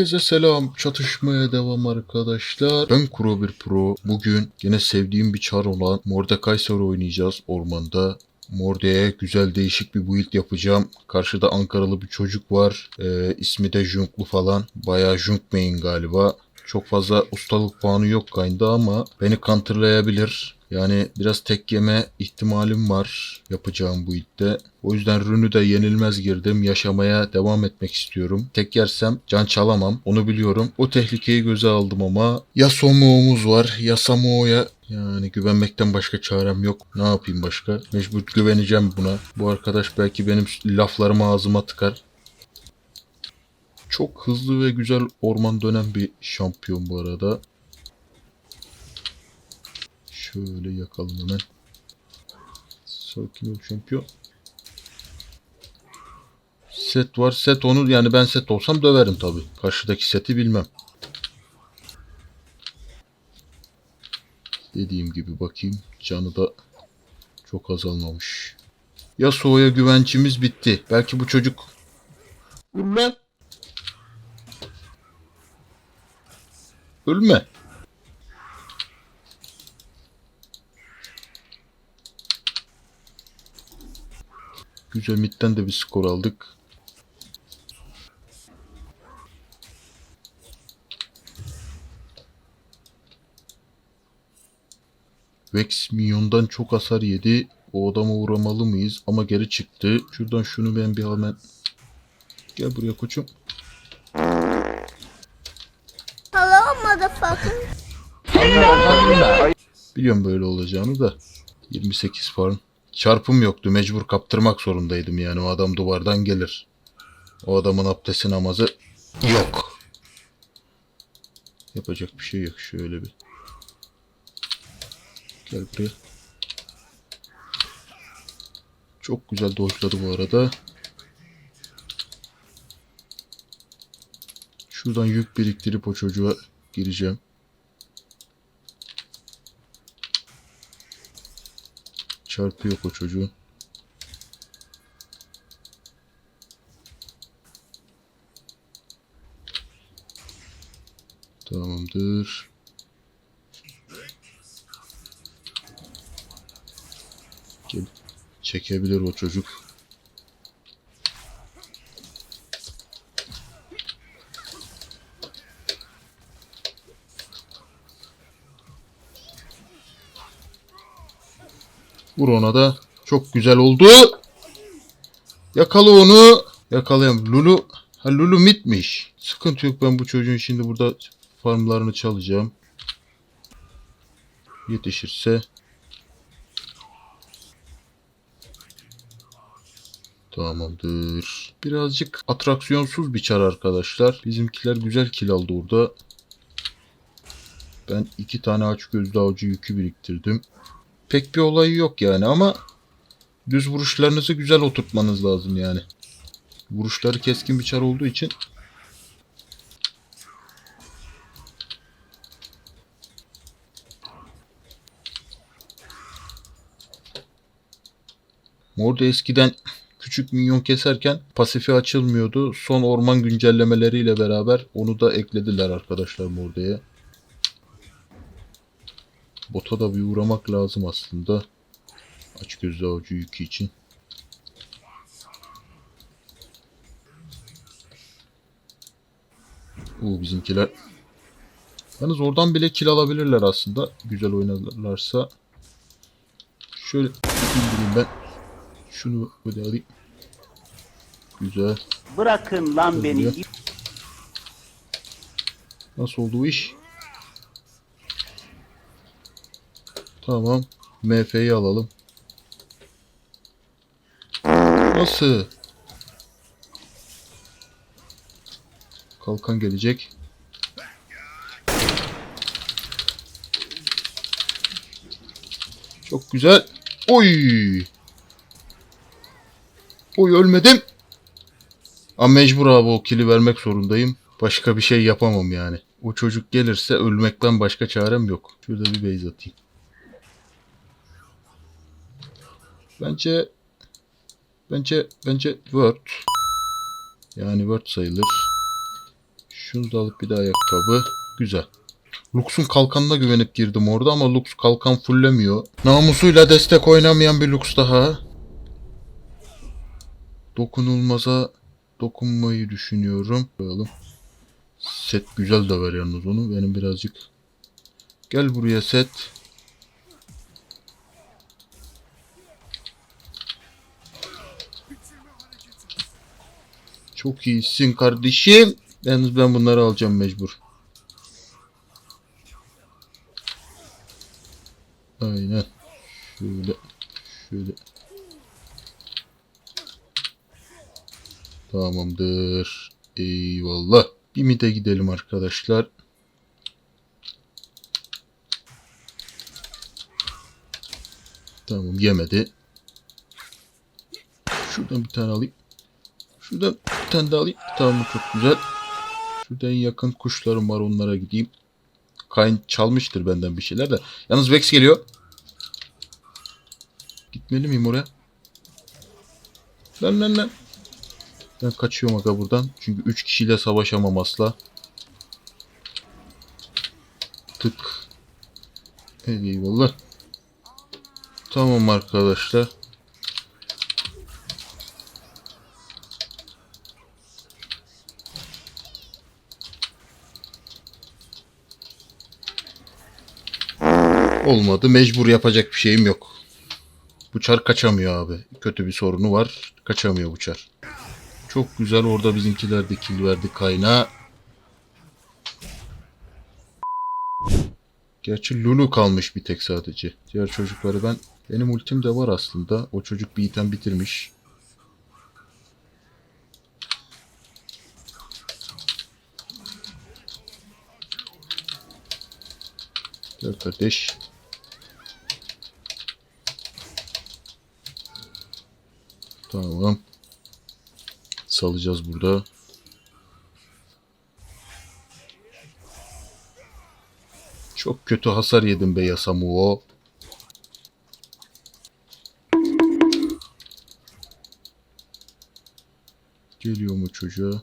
Herkese selam. Çatışmaya devam arkadaşlar. Ben Kuro bir Pro. Bugün yine sevdiğim bir çar olan Mordekaiser oynayacağız ormanda. Morde'ye güzel değişik bir build yapacağım. Karşıda Ankaralı bir çocuk var. Ee, ismi de Junklu falan. Bayağı Junk main galiba. Çok fazla ustalık puanı yok kayında ama beni counterlayabilir. Yani biraz tek yeme ihtimalim var yapacağım bu idde. O yüzden rünü de yenilmez girdim. Yaşamaya devam etmek istiyorum. Tek yersem can çalamam. Onu biliyorum. O tehlikeyi göze aldım ama ya Somuo'muz var ya Samoa'ya yani güvenmekten başka çarem yok. Ne yapayım başka? Mecbur güveneceğim buna. Bu arkadaş belki benim laflarımı ağzıma tıkar. Çok hızlı ve güzel orman dönen bir şampiyon bu arada. Şöyle yakalım hemen. Sakin ol şampiyon. Set var. Set onu yani ben set olsam döverim tabi. Karşıdaki seti bilmem. Dediğim gibi bakayım. Canı da çok azalmamış. Yasuo'ya güvencimiz bitti. Belki bu çocuk... Ölme. Ölme. Güzel midden de bir skor aldık. Vex minyondan çok hasar yedi. O adama uğramalı mıyız? Ama geri çıktı. Şuradan şunu ben bir hemen... Gel buraya koçum. Hello, motherfucker. Biliyorum böyle olacağını da. 28 farm. Çarpım yoktu. Mecbur kaptırmak zorundaydım yani. O adam duvardan gelir. O adamın abdesti namazı yok. Yapacak bir şey yok. Şöyle bir. Gel buraya. Çok güzel dojladı bu arada. Şuradan yük biriktirip o çocuğa gireceğim. Çarpı yok o çocuğun. Tamamdır. Çekebilir o çocuk. Vur ona da. Çok güzel oldu. Yakala onu. Yakalayam. Lulu. Ha Lulu mitmiş. Sıkıntı yok ben bu çocuğun şimdi burada farmlarını çalacağım. Yetişirse. Tamamdır. Birazcık atraksiyonsuz bir çar arkadaşlar. Bizimkiler güzel kill aldı orada. Ben iki tane aç gözlü avcı yükü biriktirdim pek bir olayı yok yani ama düz vuruşlarınızı güzel oturtmanız lazım yani. Vuruşları keskin bir çar olduğu için Orada eskiden küçük minyon keserken pasifi açılmıyordu. Son orman güncellemeleriyle beraber onu da eklediler arkadaşlar Morde'ye. Bota da bir uğramak lazım aslında. Aç gözlü avcı yükü için. Oo bizimkiler. Yalnız oradan bile kill alabilirler aslında. Güzel oynarlarsa. Şöyle indireyim ben. Şunu böyle alayım. Güzel. Bırakın lan beni. Oluyor. Nasıl oldu bu iş? Tamam. MF'yi alalım. Nasıl? Kalkan gelecek. Çok güzel. Oy. Oy ölmedim. Ama mecbur abi o kili vermek zorundayım. Başka bir şey yapamam yani. O çocuk gelirse ölmekten başka çarem yok. Şurada bir base atayım. Bence bence bence Word yani Word sayılır. Şunu da alıp bir daha ayakkabı. Güzel. Lux'un kalkanına güvenip girdim orada ama Lux kalkan fullemiyor. Namusuyla destek oynamayan bir Lux daha. Dokunulmaza dokunmayı düşünüyorum. Bakalım. Set güzel döver yalnız onu. Benim birazcık... Gel buraya set. Çok iyisin kardeşim. Yalnız ben bunları alacağım mecbur. Aynen. Şöyle. Şöyle. Tamamdır. Eyvallah. Bir mide gidelim arkadaşlar. Tamam yemedi. Şuradan bir tane alayım. Şuradan bir tane daha alayım. Tamam çok güzel. Şurada en yakın kuşlarım var onlara gideyim. Kayn çalmıştır benden bir şeyler de. Yalnız Vex geliyor. Gitmeli miyim oraya? Lan lan lan. Ben kaçıyorum aga buradan. Çünkü 3 kişiyle savaşamam asla. Tık. Eyvallah. Tamam arkadaşlar. Olmadı. Mecbur yapacak bir şeyim yok. Bu kaçamıyor abi. Kötü bir sorunu var. Kaçamıyor bu. Çok güzel orada bizimkiler de kill verdi kaynağı. Gerçi Lulu kalmış bir tek sadece. Diğer çocukları ben... Benim ultim de var aslında. O çocuk bir item bitirmiş. Gel kardeş. Tamam. Salacağız burada. Çok kötü hasar yedim be Yasamuo. Geliyor mu çocuğa?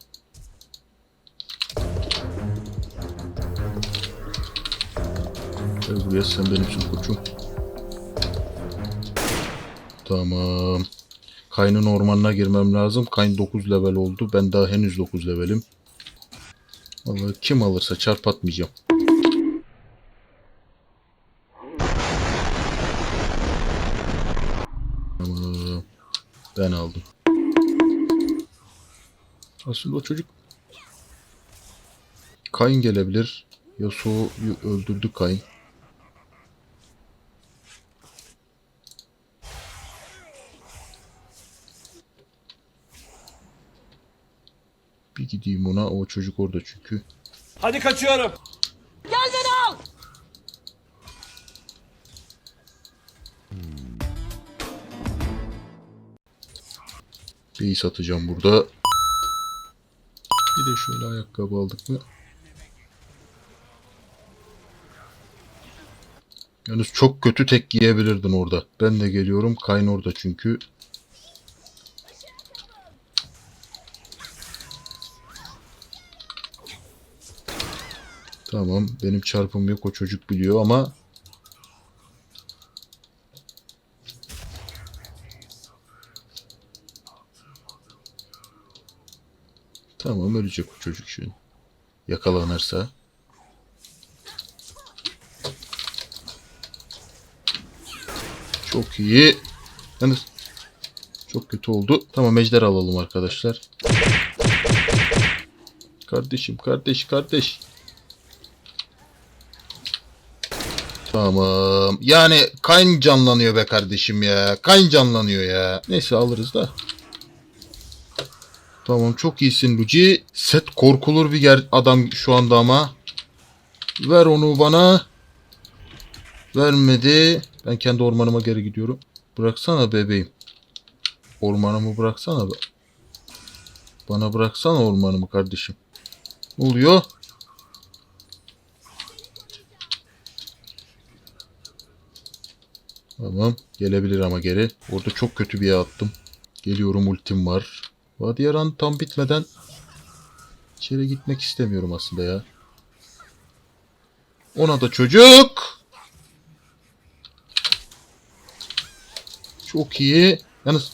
Gel buraya sen benimsin koçum. Tamam. Kayn'ın ormanına girmem lazım. Kayn 9 level oldu. Ben daha henüz 9 levelim. Vallahi kim alırsa çarp atmayacağım. Ben aldım. Aslında o çocuk Kayn gelebilir. Yasuo'yu öldürdü Kayn. Bir gideyim ona. O çocuk orada çünkü. Hadi kaçıyorum. Bir satacağım burada. Bir de şöyle ayakkabı aldık mı? Yalnız çok kötü tek giyebilirdin orada. Ben de geliyorum. Kayn orada çünkü. Tamam. Benim çarpım yok. O çocuk biliyor ama Tamam ölecek o çocuk şimdi. Yakalanırsa. Çok iyi. Yalnız çok kötü oldu. Tamam ejder alalım arkadaşlar. Kardeşim kardeş kardeş. Tamam. Yani kayn canlanıyor be kardeşim ya. Kayn canlanıyor ya. Neyse alırız da. Tamam çok iyisin Luci. Set korkulur bir ger adam şu anda ama. Ver onu bana. Vermedi. Ben kendi ormanıma geri gidiyorum. Bıraksana bebeğim. Ormanımı bıraksana. Bana bıraksana ormanımı kardeşim. Ne oluyor? Tamam. Gelebilir ama geri. Orada çok kötü bir attım. Geliyorum ultim var. Vadiyaran tam bitmeden İçeri gitmek istemiyorum aslında ya. Ona da çocuk. Çok iyi. Yalnız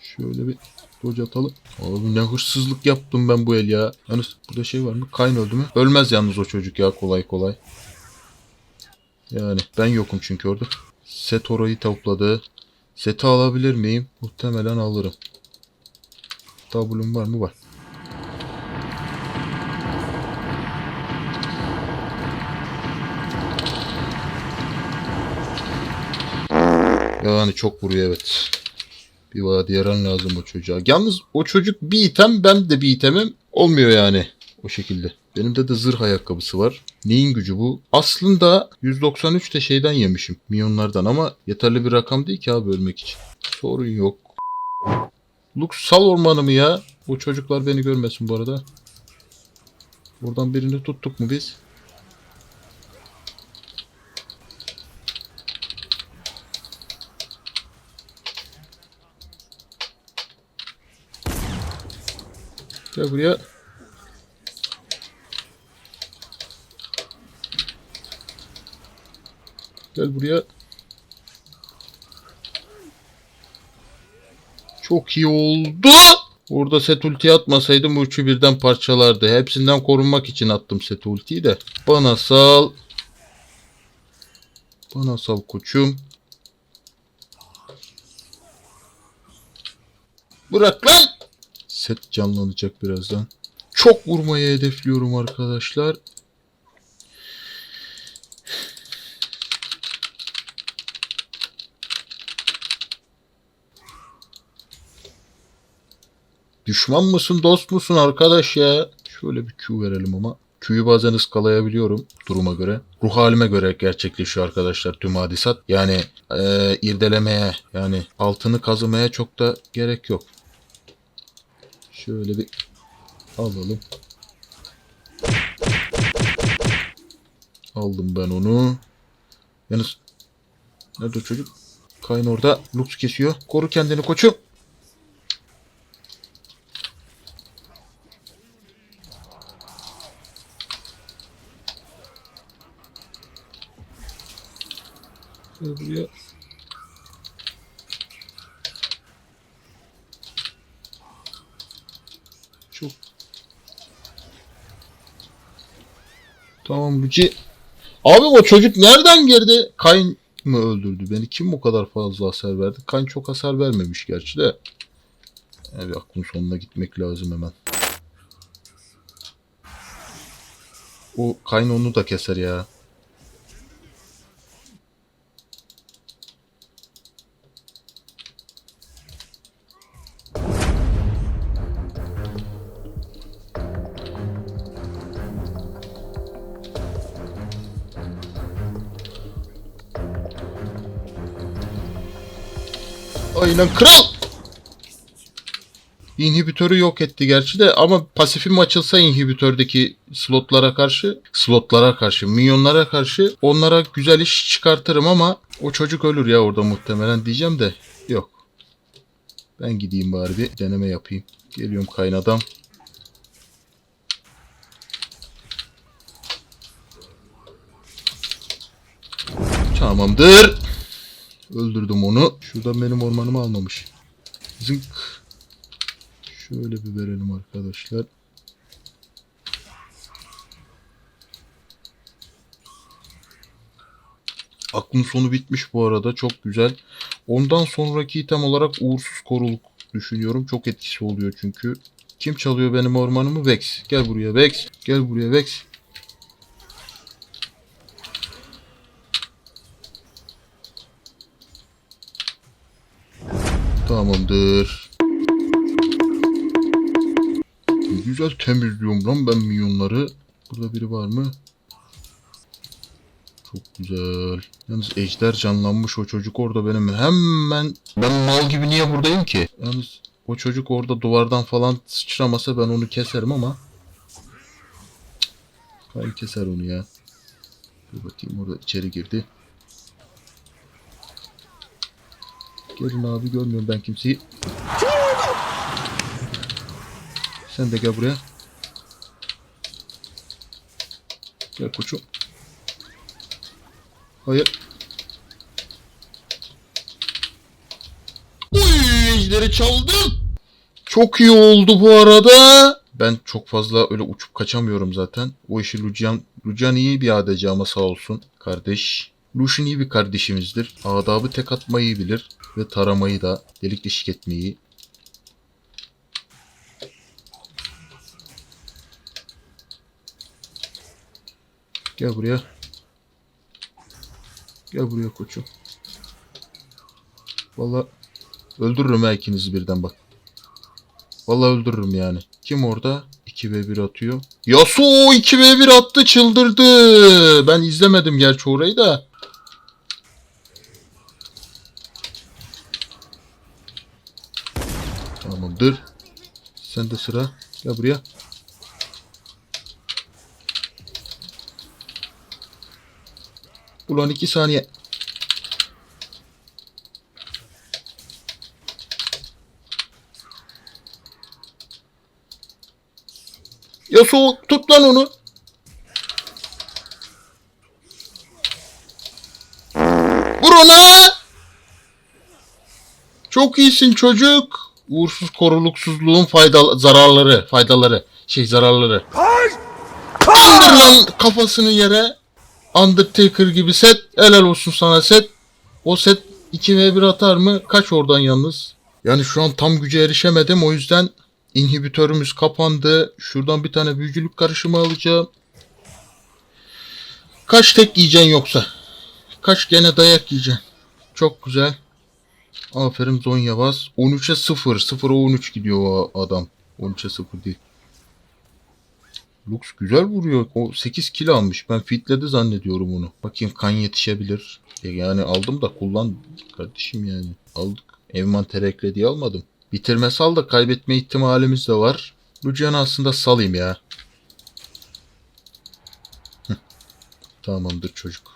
Şöyle bir doç atalım. Oğlum ne hırsızlık yaptım ben bu el ya. Yalnız burada şey var mı? Kayn öldü mü? Ölmez yalnız o çocuk ya kolay kolay. Yani ben yokum çünkü orada. Set orayı topladı. Seti alabilir miyim? Muhtemelen alırım. W'm var mı? Var. Yani çok vuruyor evet. Bir vadi yaran lazım o çocuğa. Yalnız o çocuk bir item ben de bir itemim. Olmuyor yani o şekilde. Benim de de zırh ayakkabısı var. Neyin gücü bu? Aslında 193 de şeyden yemişim. Milyonlardan ama yeterli bir rakam değil ki abi ölmek için. Sorun yok. Lux sal ormanı mı ya? Bu çocuklar beni görmesin bu arada. Buradan birini tuttuk mu biz? Gel buraya. Gel buraya. Çok iyi oldu. Orada set ulti atmasaydım bu birden parçalardı. Hepsinden korunmak için attım set ultiyi de. Bana sal. Bana sal koçum. Bırak lan. Set canlanacak birazdan. Çok vurmayı hedefliyorum arkadaşlar. Düşman mısın dost musun arkadaş ya? Şöyle bir Q verelim ama. Q'yu bazen ıskalayabiliyorum duruma göre. Ruh halime göre gerçekleşiyor arkadaşlar tüm hadisat. Yani eee, irdelemeye yani altını kazımaya çok da gerek yok. Şöyle bir alalım. Aldım ben onu. Yalnız nerede çocuk? Kayn orada. Lux kesiyor. Koru kendini koçum. 2. Abi o çocuk nereden girdi? Kayn mı öldürdü? Beni kim bu kadar fazla hasar verdi? Kayn çok hasar vermemiş gerçi de. Yani bir aklın sonuna gitmek lazım hemen. O Kayn onu da keser ya. Aynen kral. İnhibitörü yok etti gerçi de ama pasifim açılsa inhibitördeki slotlara karşı, slotlara karşı, minyonlara karşı onlara güzel iş çıkartırım ama o çocuk ölür ya orada muhtemelen diyeceğim de yok. Ben gideyim bari bir deneme yapayım. Geliyorum kaynadam. Tamamdır. Öldürdüm onu. Şuradan benim ormanımı almamış. Zınk. Şöyle bir verelim arkadaşlar. Aklın sonu bitmiş bu arada. Çok güzel. Ondan sonraki item olarak uğursuz koruluk düşünüyorum. Çok etkisi oluyor çünkü. Kim çalıyor benim ormanımı? Vex. Gel buraya Vex. Gel buraya Vex. Tamamdır. Güzel temizliyorum lan ben minyonları. Burada biri var mı? Çok güzel. Yalnız ejder canlanmış o çocuk orada benim hemen... Ben mal gibi niye buradayım ki? Yalnız o çocuk orada duvardan falan sıçramasa ben onu keserim ama... Kayın keser onu ya. Dur bakayım orada içeri girdi. Gelin abi görmüyorum ben kimseyi. Sen de gel buraya. Gel koçum. Hayır. Ejderi çaldım. Çok iyi oldu bu arada. Ben çok fazla öyle uçup kaçamıyorum zaten. O işi Lucian, Lucian iyi bir ADC ama kardeş. Lucian iyi bir kardeşimizdir. Adabı tek atmayı bilir ve taramayı da delik deşik etmeyi. Gel buraya. Gel buraya koçum. Valla öldürürüm ha ikinizi birden bak. Vallahi öldürürüm yani. Kim orada? 2v1 atıyor. Yasuo 2v1 attı çıldırdı. Ben izlemedim gerçi orayı da. Tamamdır. Sen de sıra. Gel buraya. Ulan iki saniye. Yasuo tut lan onu. Vur ona. Çok iyisin çocuk. Uğursuz koruluksuzluğun faydalı zararları, faydaları, şey zararları. İndir lan kafasını yere. Undertaker gibi set. Helal olsun sana set. O set 2v1 atar mı? Kaç oradan yalnız? Yani şu an tam güce erişemedim. O yüzden inhibitörümüz kapandı. Şuradan bir tane büyücülük karışımı alacağım. Kaç tek yiyeceksin yoksa? Kaç gene dayak yiyeceksin? Çok güzel. Aferin Zonya bas. 13'e 0. 0'a 13 gidiyor o adam. 13'e 0 değil. Lux güzel vuruyor. O 8 kill almış. Ben fitledi zannediyorum onu. Bakayım kan yetişebilir. E Yani aldım da kullan kardeşim yani. Aldık. Envanter ekle diye almadım. Bitirme sal da kaybetme ihtimalimiz de var. Lucian'ı aslında salayım ya. Tamamdır çocuk.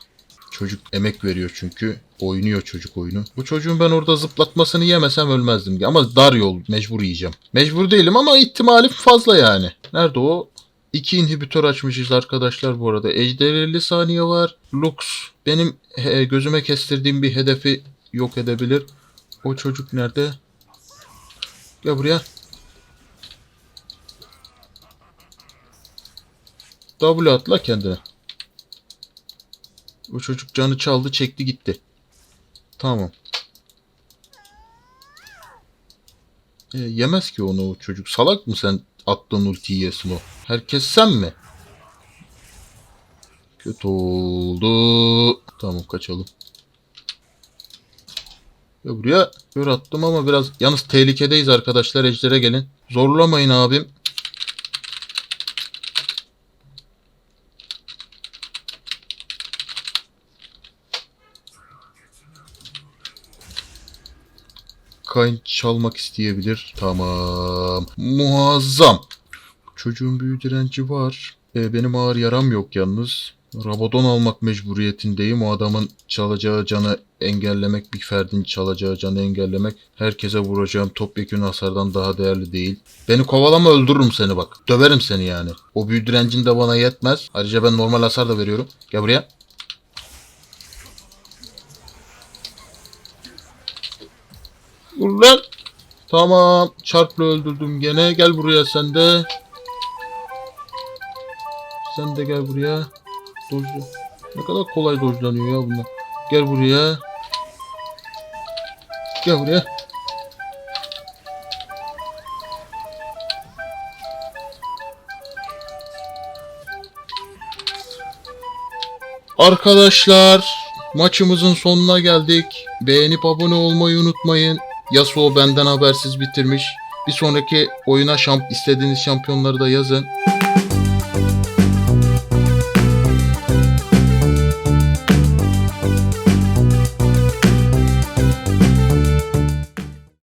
Çocuk emek veriyor çünkü. Oynuyor çocuk oyunu. Bu çocuğun ben orada zıplatmasını yemesem ölmezdim. Ama dar yol. Mecbur yiyeceğim. Mecbur değilim ama ihtimalim fazla yani. Nerede o? İki inhibitör açmışız arkadaşlar bu arada. Ejder 50 saniye var. Lux benim gözüme kestirdiğim bir hedefi yok edebilir. O çocuk nerede? Gel buraya. W atla kendine. O çocuk canı çaldı çekti gitti. Tamam. E, yemez ki onu o çocuk. Salak mı sen attığın ultiyi yesin o? Herkes sen mi? Kötü oldu. Tamam kaçalım. Ya buraya kör attım ama biraz yalnız tehlikedeyiz arkadaşlar. Ejder'e gelin. Zorlamayın abim. Kayn çalmak isteyebilir. Tamam. Muazzam. Çocuğun büyü direnci var. E, benim ağır yaram yok yalnız. Rabadon almak mecburiyetindeyim. O adamın çalacağı canı engellemek, bir ferdin çalacağı canı engellemek, herkese vuracağım topyekun hasardan daha değerli değil. Beni kovalama öldürürüm seni bak. Döverim seni yani. O büyü direncin de bana yetmez. Ayrıca ben normal hasar da veriyorum. Gel buraya. Vur lan. Tamam. Çarpla öldürdüm gene. Gel buraya sen de. Sen de gel buraya. Dojla. Ne kadar kolay dojlanıyor ya bunlar. Gel buraya. Gel buraya. Arkadaşlar maçımızın sonuna geldik. Beğenip abone olmayı unutmayın. Yasuo benden habersiz bitirmiş. Bir sonraki oyuna şamp istediğiniz şampiyonları da yazın.